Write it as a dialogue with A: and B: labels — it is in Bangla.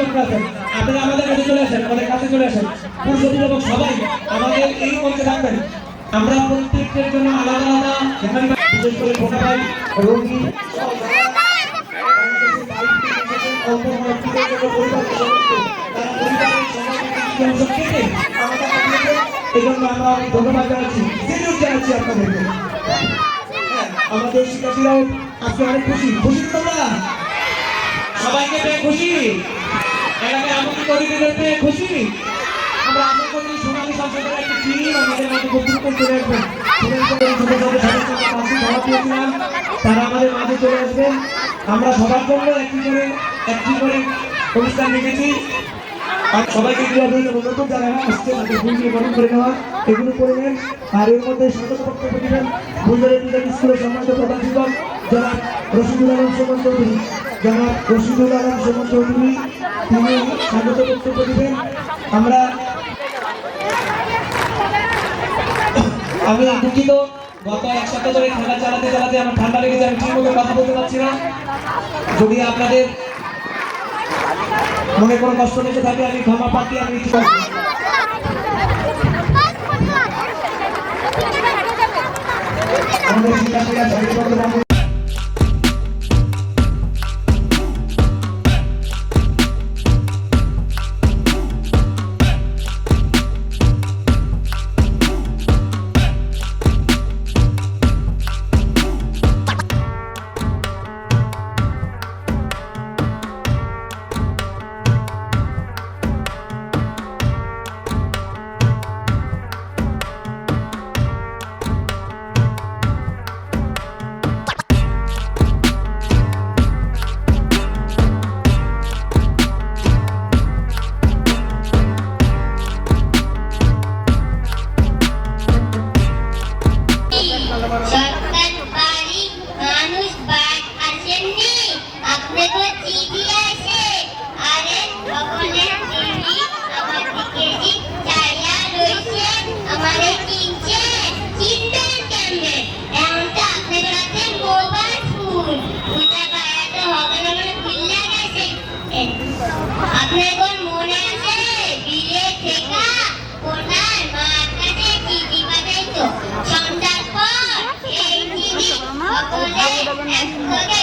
A: মোটামুটি আপনারা আমাদের কাছে চলে আসেন, আমাদের কাছে চলে আসেন। পুরুষ অভিভাবক সবাই আমাদের এই মঞ্চে থাকবেন। আমরা প্রত্যেকের জন্য আলাদা আলাদা বিশেষ করে ভোটা ভাই রোগী আমরা অনেক ধন্যবাদ জানাচ্ছি সেলুট জানাচ্ছি আপনাদেরকে। হ্যাঁ, আমাদের শিক্ষার্থীরাও আজকে অনেক খুশি। খুশি তোমরা? সবাইকে খুশি। এলাকায় আমন্ত্রিত অতিথিদের পেয়ে খুশি আমরা আশা করি সোনালী সংসদের একটি টিম আমাদের মাঝে বক্তব্য চলে আসবেন তারা আমাদের মাঝে চলে আসবেন। আমরা সবার জন্য একটি করে একটি করে অনুষ্ঠান রেখেছি। আর সবাইকে ক্রিয়া দিতে অনুরোধ জানানো আসছে তাদের ভুল নিয়ে গ্রহণ করে নেওয়া এগুলো করে নেন। আর এর মধ্যে স্বাগত বক্তব্য দিবেন বুলদারের স্কুলের সম্মানিত প্রধান শিক্ষক, জনাব রশিদুল আলম সুমন চৌধুরী। জনাব রশিদুল আলম সুমন চৌধুরী তিনি স্বাগত বক্তব্য দিবেন আমরা আমি দুঃখিত, গত এক সপ্তাহ ধরে খেলা চালাতে চালাতে আমার ঠান্ডা লেগেছে, আমি ঠিক মতো কথা বলতে পারছি না। যদি আপনাদের মনে কোনো কষ্ট লেগে থাকে, আমি ক্ষমা পাচ্ছি আমি কিছু আমাদের ใช่ পারবেন না